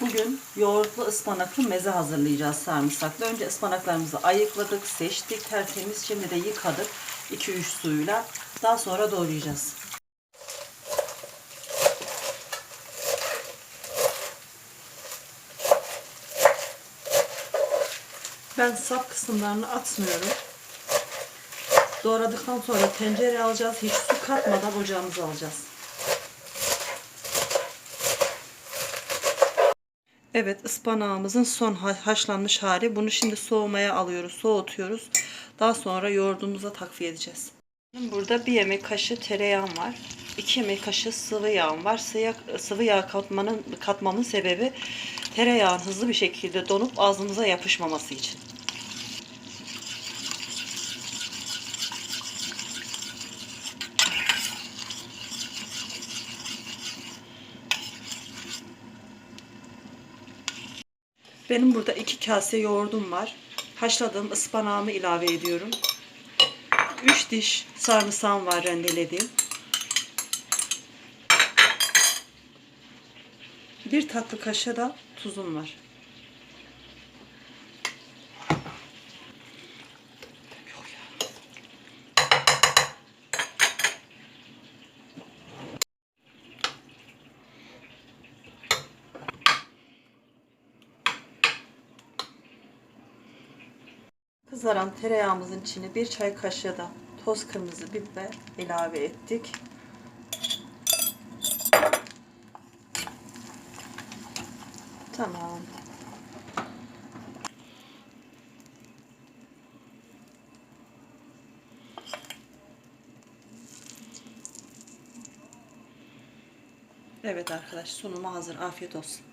Bugün yoğurtlu ıspanaklı meze hazırlayacağız sarımsaklı. Önce ıspanaklarımızı ayıkladık, seçtik, tertemiz. Şimdi de yıkadık 2-3 suyla. Daha sonra doğrayacağız. Ben sap kısımlarını atmıyorum. Doğradıktan sonra tencereye alacağız. Hiç su katmadan ocağımıza alacağız. Evet ıspanağımızın son ha- haşlanmış hali. Bunu şimdi soğumaya alıyoruz. Soğutuyoruz. Daha sonra yoğurdumuza takviye edeceğiz. Burada bir yemek kaşığı tereyağım var. 2 yemek kaşığı sıvı yağım var. Sıvı yağ katmanın, katmamın sebebi tereyağın hızlı bir şekilde donup ağzımıza yapışmaması için. Benim burada iki kase yoğurdum var. Haşladığım ıspanağımı ilave ediyorum. 3 diş sarımsağım var rendelediğim. Bir tatlı kaşığı da tuzum var. Kızaran tereyağımızın içine bir çay kaşığı da toz kırmızı biber ilave ettik. Tamam. Evet arkadaş sunumu hazır. Afiyet olsun.